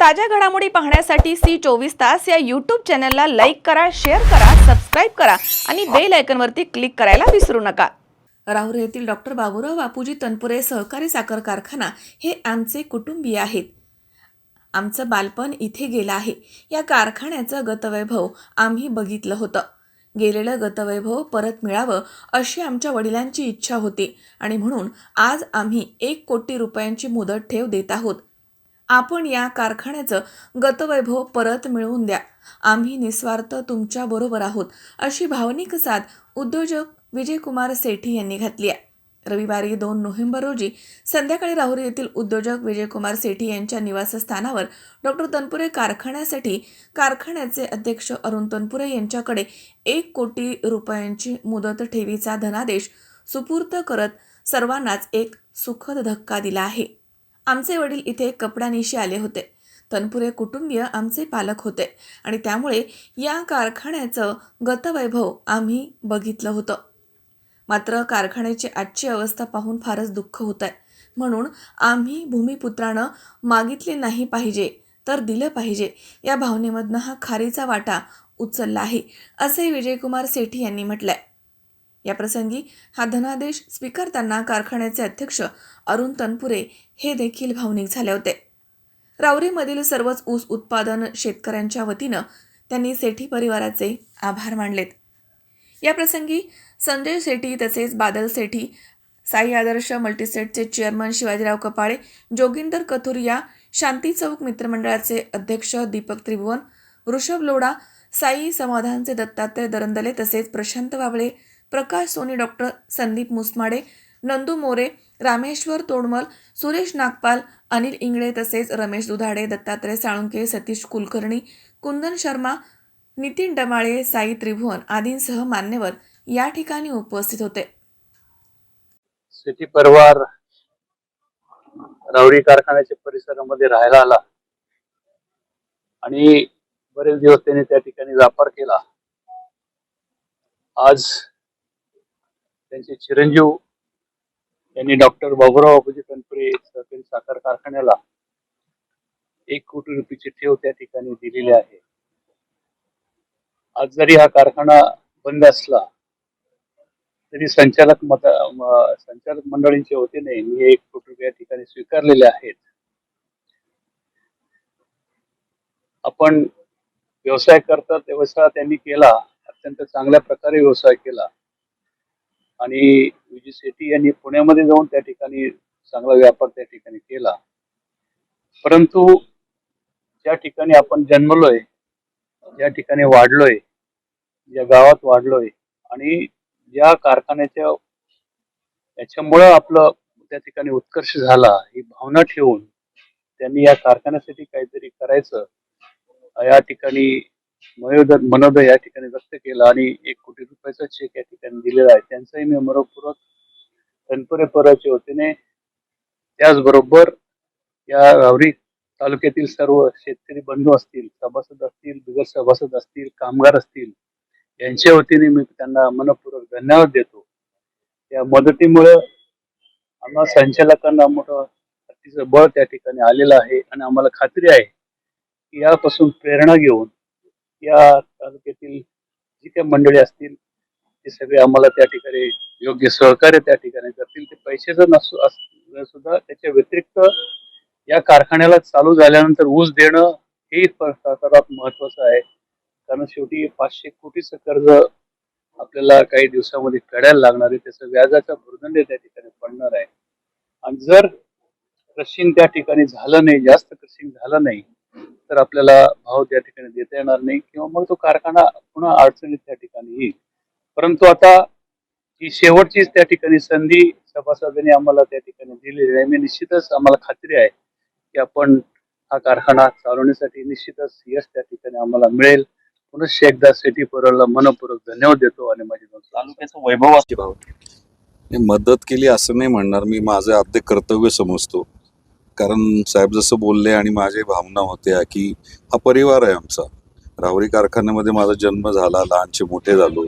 ताज्या घडामोडी पाहण्यासाठी सी चोवीस तास या यूट्यूब चॅनलला लाईक करा शेअर करा सबस्क्राईब करा आणि बेल आयकनवरती क्लिक करायला विसरू नका. राहुर येथील डॉक्टर बाबुराव बापूजी तनपुरे सहकारी साखर कारखाना हे आमचे कुटुंबीय आहेत. आमचं बालपण इथे गेलं आहे. या कारखान्याचं गतवैभव आम्ही बघितलं होतं. गेलेलं गतवैभव परत मिळावं अशी आमच्या वडिलांची इच्छा होती आणि म्हणून आज आम्ही एक कोटी रुपयांची मुदत ठेव देत आहोत. आपण या कारखान्याचं गतवैभव परत मिळवून द्या. आम्ही निस्वार्थ तुमच्याबरोबर आहोत अशी भावनिक साथ उद्योजक विजयकुमार सेठी यांनी घातली आहे. रविवारी दोन नोव्हेंबर रोजी संध्याकाळी राहुरी येथील उद्योजक विजयकुमार सेठी यांच्या निवासस्थानावर डॉक्टर तनपुरे कारखान्यासाठी कारखान्याचे अध्यक्ष अरुण तनपुरे यांच्याकडे एक कोटी रुपयांची मुदत ठेवीचा धनादेश सुपूर्त करत सर्वांनाच एक सुखद धक्का दिला आहे. आमचे वडील इथे कपड्यानिशी आले होते. तनपुरे कुटुंबीय आमचे पालक होते आणि त्यामुळे या कारखान्याचं गतवैभव आम्ही बघितलं होतं. मात्र कारखान्याची आजची अवस्था पाहून फारच दुःख होत आहे म्हणून आम्ही भूमिपुत्रानं मागितले नाही पाहिजे तर दिलं पाहिजे. या भावनेमधनं हा खारीचा वाटा उचलला आहे असे विजयकुमार सेठी यांनी म्हटलंय. आहे प्रसंगी हा धनादेश स्वीकारताना कारखान्याचे अध्यक्ष अरुण तनपुरे हे देखील भावनिक झाले होते. रावरीमधील सर्वच ऊस उत्पादन शेतकऱ्यांच्या वतीनं त्यांनी सेठी परिवाराचे आभार मानलेत. या प्रसंगी संजय सेठी तसेच बादल सेठी साई आदर्श मल्टीसेटचे चेअरमन शिवाजीराव कपाळे जोगिंदर कथुरिया शांती चौक मित्रमंडळाचे अध्यक्ष दीपक त्रिभुवन वृषभ लोढा साई समाधानचे दत्तात्रय दरंदले तसेच प्रशांत वाबळे प्रकाश सोनी डॉक्टर संदीप मुसमाडे नंदू मोरे रामेश्वर तोडमल सुरेश नागपाल अनिल इंगळे तसेच रमेश दुधाडे दत्तात्रय साळुंके सतीश कुलकर्णी कुंदन शर्मा नितीन डमाळे साई त्रिभुवन आदींसह मान्यवर या ठिकाणी उपस्थित होते. सिटी परवार रावरी कारखान्याच्या परिसरामध्ये राहायला आला आणि बरेच दिवस त्यांनी त्या ठिकाणी व्यापार केला. आज त्यांचे चिरंजीव यांनी डॉक्टर बाबुराव बाबूजी तनपुरे सहकारी साखर कारखान्याला एक कोटी रुपयाची ठेव त्या ठिकाणी दिलेली आहे. आज जरी हा कारखाना बंद असला तरी संचालक मत म- संचालक मंडळींच्या वतीने मी एक कोटी रुपये या ठिकाणी स्वीकारलेले आहेत. आपण व्यवसाय करतात व्यवसाय त्यांनी केला अत्यंत चांगल्या प्रकारे व्यवसाय केला. आणि विजय शेट्टी यांनी पुण्यामध्ये जाऊन त्या ठिकाणी चांगला व्यापार त्या ठिकाणी केला. परंतु ज्या ठिकाणी आपण जन्मलोय ज्या ठिकाणी वाढलोय ज्या गावात वाढलोय आणि ज्या कारखान्याच्या याच्यामुळं आपलं त्या ठिकाणी उत्कर्ष झाला ही भावना ठेवून त्यांनी या कारखान्यासाठी काहीतरी करायचं या ठिकाणी मनोदय मनोदय या ठिकाणी व्यक्त केला आणि एक कोटी रुपयाचा चेक या ठिकाणी दिलेला आहे. त्यांचाही मी मनपूर्वक तनपुरे पराच्या वतीने त्याचबरोबर या रावरी तालुक्यातील सर्व शेतकरी बंधू असतील सभासद असतील बिगर सभासद असतील कामगार असतील यांच्या वतीने मी त्यांना मनपूर्वक धन्यवाद देतो. या मदतीमुळे आम्हा संचालकांना मोठं बळ त्या ठिकाणी आलेलं आहे आणि आम्हाला खात्री आहे की यापासून प्रेरणा घेऊन या तालुक्यातील जी काही मंडळी असतील ते सगळे आम्हाला त्या ठिकाणी योग्य सहकार्य त्या ठिकाणी करतील. ते पैशाचं नसू सुद्धा त्याच्या व्यतिरिक्त या कारखान्याला चालू झाल्यानंतर ऊस देणं हे सर्वात महत्वाचं आहे. कारण शेवटी पाचशे कोटीचं कर्ज आपल्याला काही दिवसामध्ये फेडायला लागणार आहे. त्याचं व्याजाचा भुर्दंड त्या ठिकाणी पडणार आहे. आणि जर क्रशिंग त्या ठिकाणी झालं नाही जास्त क्रशिंग झालं नाही तर आपल्याला भाव त्या ठिकाणी देता येणार नाही किंवा मग तो कारखाना पुन्हा अडचणीत त्या ठिकाणी येईल. परंतु आता ही शेवटचीच त्या ठिकाणी संधी सभासदांनी आम्हाला त्या ठिकाणी दिलेली आहे. मी निश्चितच आम्हाला खात्री आहे की आपण हा कारखाना चालवण्यासाठी निश्चितच यश त्या ठिकाणी आम्हाला मिळेल. पुनश्च एकदा सिटी परला मनपूर्वक धन्यवाद देतो आणि माझी तालुक्याचं वैभव असते भाऊ. नाही, मदत केली असं नाही म्हणणार. मी माझं अर्धे कर्तव्य समजतो. कारण साहेब जसं बोलले आणि माझी भावना होत्या की हा परिवार आहे आमचा. राहुरी कारखान्यामध्ये माझा जन्म झाला लहानचे मोठे झालो.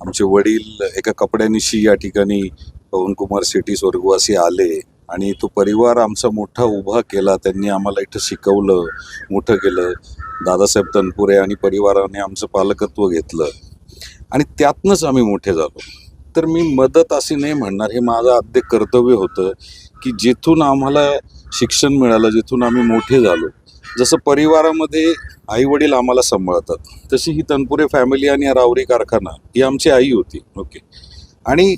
आमचे वडील एका कपड्यानिशी या ठिकाणी पवनकुमार सिटी स्वर्गवासी आले आणि तो परिवार आमचा मोठा उभा केला त्यांनी आम्हाला इथं शिकवलं मोठं केलं. दादासाहेब तनपुरे आणि परिवाराने आमचं पालकत्व घेतलं. आणि त्यातनंच आम्ही मोठे झालो. तर मी मदत अशी नाही म्हणणार. हे माझं आद्य कर्तव्य होतं की जिथून आम्हाला शिक्षण मिळालं जिथून आम्ही मोठे झालो जसं परिवारामध्ये आई वडील आम्हाला सांभाळतात तशी ही तनपुरे फॅमिली आणि रावरी कारखाना ही आमची आई होती. ओके आणि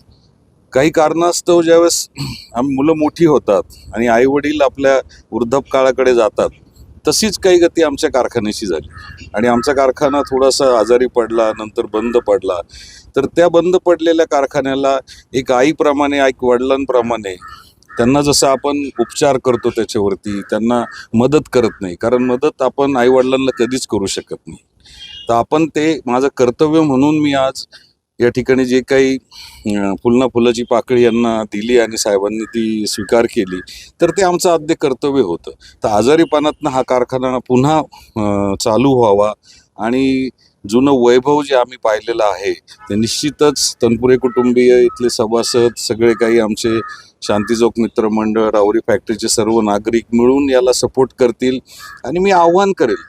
काही कारणास्तव ज्यावेळेस आम्ही मुलं मोठी होतात आणि आई वडील आपल्या वृद्धपकाळाकडे जातात तशीच काही गती आमच्या कारखान्याची झाली. आणि आमचा कारखाना थोडासा आजारी पडला नंतर बंद पडला. तर त्या बंद पडलेल्या कारखान्याला एक आईप्रमाणे एक वडिलांप्रमाणे त्यांना जसं आपण उपचार करतो त्याच्यावरती त्यांना मदत करत नाही. कारण मदत आपण आईवडिलांना कधीच करू शकत नाही. तर आपण ते माझं कर्तव्य म्हणून मी आज या ठिकाणी जे काही फुलना फुलाची पाकळी यांना दिली आणि साहेबांनी ती स्वीकार केली तर ते आमचं आद्य कर्तव्य होतं. तर आजारीपणातनं हा कारखाना पुन्हा चालू व्हावा आणि जुनं वैभव जे आम्ही पाहिलेलं आहे ते निश्चितच तनपुरे कुटुंबीय इथले सभासद सगळे काही आमचे शांतीचौक मित्रमंडळ रावरी फॅक्टरीचे सर्व नागरिक मिळून याला सपोर्ट करतील आणि मी आव्हान करेल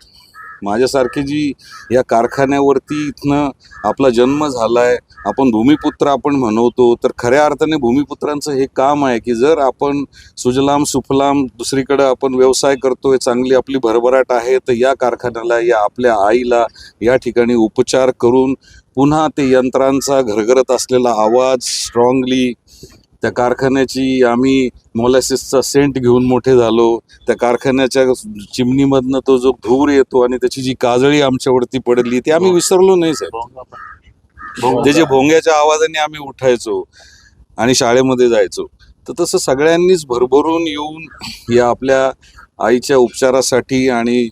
माझ्यासारखी जी या कारखान्यावरती इथनं आपला जन्म झालाय आपण भूमिपुत्र आपण म्हणवतो तर खऱ्या अर्थाने भूमिपुत्रांचं हे काम आहे की जर आपण सुजलाम सुफलाम दुसरीकडं आपण व्यवसाय करतोय चांगली आपली भरभराट आहे तर या कारखान्याला या आपल्या आईला या ठिकाणी उपचार करून पुन्हा ते यंत्रांचा घरघरत असलेला आवाज स्ट्रॉंगली त्या कारखान्याची आम्ही मोलॅसिसचा सेंट घेऊन मोठे झालो. त्या कारखान्याच्या चिमणीमधनं तो जो धूर येतो आणि त्याची जी काजळी आमच्यावरती पडली ती आम्ही विसरलो नाही साहेब. त्याच्या भोंग्याच्या आवाजाने आम्ही उठायचो आणि शाळेमध्ये जायचो. तर तसं सगळ्यांनीच भरभरून येऊन या आपल्या आईच्या उपचारासाठी आणि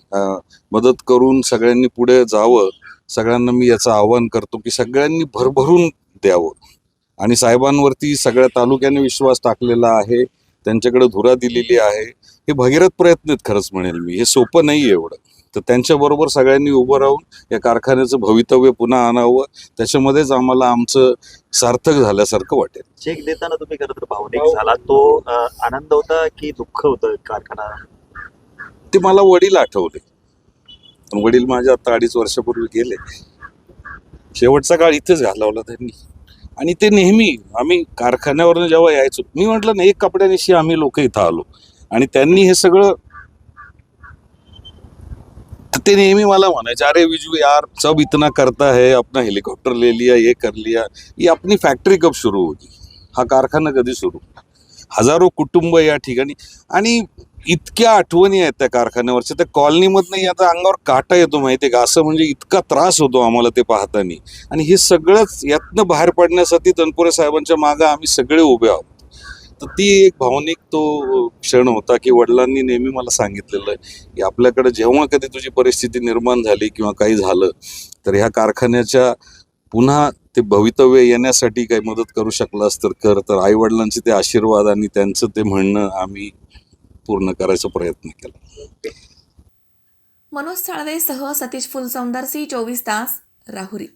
मदत करून सगळ्यांनी पुढे जावं. सगळ्यांना मी याचं आवाहन करतो की सगळ्यांनी भरभरून द्यावं. आणि साहेबांवरती सगळ्या तालुक्याने विश्वास टाकलेला आहे. त्यांच्याकडे धुरा दिलेली आहे. हे भगीरथ प्रयत्न आहेत खरंच म्हणेल मी. हे सोपं नाही एवढं. तर त्यांच्याबरोबर सगळ्यांनी उभं राहून या कारखान्याचं भवितव्य पुन्हा आणावं. त्याच्यामध्येच आम्हाला आमचं सार्थक झाल्यासारखं वाटेल. चेक देताना तुम्ही खरं तर भावनिक झाला. तो आनंद होता की दुःख होतं कारखाना? ते मला वडील आठवले. पण वडील माझ्या आता अडीच वर्षापूर्वी गेले. शेवटचा काळ इथेच घालवला त्यांनी. आणि ते नेहमी आम्ही कारखान्यावरनं जेव्हा यायचो मी म्हटलं ना एक कपड्यानिशी आम्ही लोक इथं आलो. आणि त्यांनी हे सगळं ते नेहमी मला म्हणायचे अरे विजू यार सब इतना करता है अपना हेलिकॉप्टर ले लिया ये कर लिया. ये अपनी फॅक्टरी कब सुरू होती? हा कारखाना कधी सुरू? हजारो कुटुंब या ठिकाणी. आणि इतक्या आठवणी आहेत त्या कारखान्यावरच्या. त्या कॉलनीमधनं आता अंगावर काटा येतो माहितीये का? असं म्हणजे इतका त्रास होतो आम्हाला ते पाहताना. आणि हे सगळंच यातनं बाहेर पडण्यासाठी तनपुरे साहेबांच्या मागं आम्ही सगळे उभे आहोत. तर ती एक भावनिक तो क्षण होता की वडिलांनी नेहमी मला सांगितलेलं आहे की आपल्याकडे जेव्हा कधी तुझी परिस्थिती निर्माण झाली किंवा काही झालं तर ह्या कारखान्याच्या पुन्हा ते भवितव्य येण्यासाठी काही मदत करू शकलास तर कर. तर आई वडिलांचे ते आशीर्वाद आणि त्यांचं ते म्हणणं आम्ही पूर्ण करायचा प्रयत्न केला. मनोज साळवेसह सतीश फुलसौंदर सी चोवीस तास राहुरी.